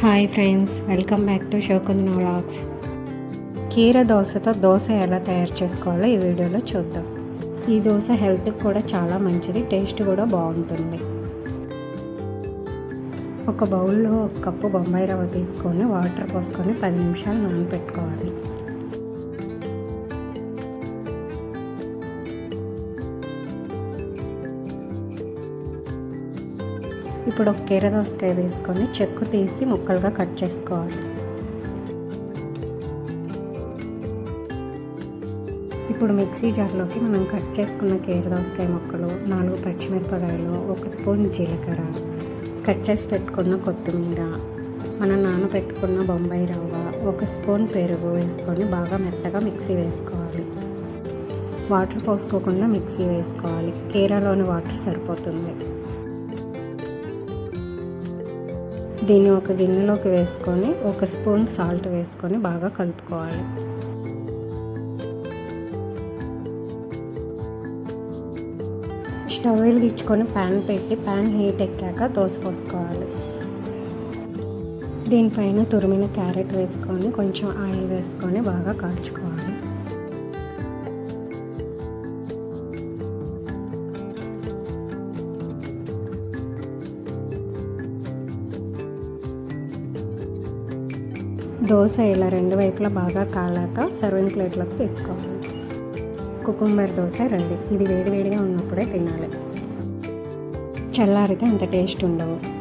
Hi friends welcome back to షోకుందిన vlogs. కీర దోశతో దోశ ఎలా తయారు చేసుకోవాలో ఈ వీడియోలో చూద్దాం. ఈ దోశ హెల్త్కి కూడా చాలా మంచిది టేస్ట్ కూడా బాగుంటుంది. ఒక బౌల్లో ఒక కప్పు బొంబాయి రవ్వ తీసుకొని వాటర్ పోసుకొని పది నిమిషాలు నానబెట్టుకోవాలి ఇప్పుడు ఒక కీర దోసకాయ తీసుకొని చెక్కు తీసి ముక్కలుగా కట్ చేసుకోవాలి. ఇప్పుడు మిక్సీ జార్లోకి మనం కట్ చేసుకున్న కీర దోసకాయ ముక్కలు నాలుగు పచ్చిమిరపకాయలు ఒక స్పూన్ జీలకర్ర కట్ చేసి పెట్టుకున్న కొత్తిమీర మనం నానబెట్టుకున్న బొంబాయి రవ్వ ఒక స్పూన్ పెరుగు వేసుకొని బాగా మెత్తగా మిక్సీ వేసుకోవాలి. వాటర్ పోసుకోకుండా మిక్సీ వేసుకోవాలి. కీరాలోని వాటర్ సరిపోతుంది. దీన్ని ఒక గిన్నెలోకి వేసుకొని ఒక స్పూన్ సాల్ట్ వేసుకొని బాగా కలుపుకోవాలి. స్టవ్ వెలిగించుకొని ప్యాన్ పెట్టి ప్యాన్ హీట్ ఎక్కాక దోశ పోసుకోవాలి. దీనిపైన తురిమిన క్యారెట్ వేసుకొని కొంచెం ఆయిల్ వేసుకొని బాగా కాల్చుకోవాలి. దోశ ఇలా రెండు వైపులా బాగా కాలాక సర్వింగ్ ప్లేట్లోకి తీసుకోవాలి. కుకుంబర్ దోశ రండి. ఇది వేడివేడిగా ఉన్నప్పుడే తినాలి. చల్లారితే అంత టేస్ట్ ఉండవు.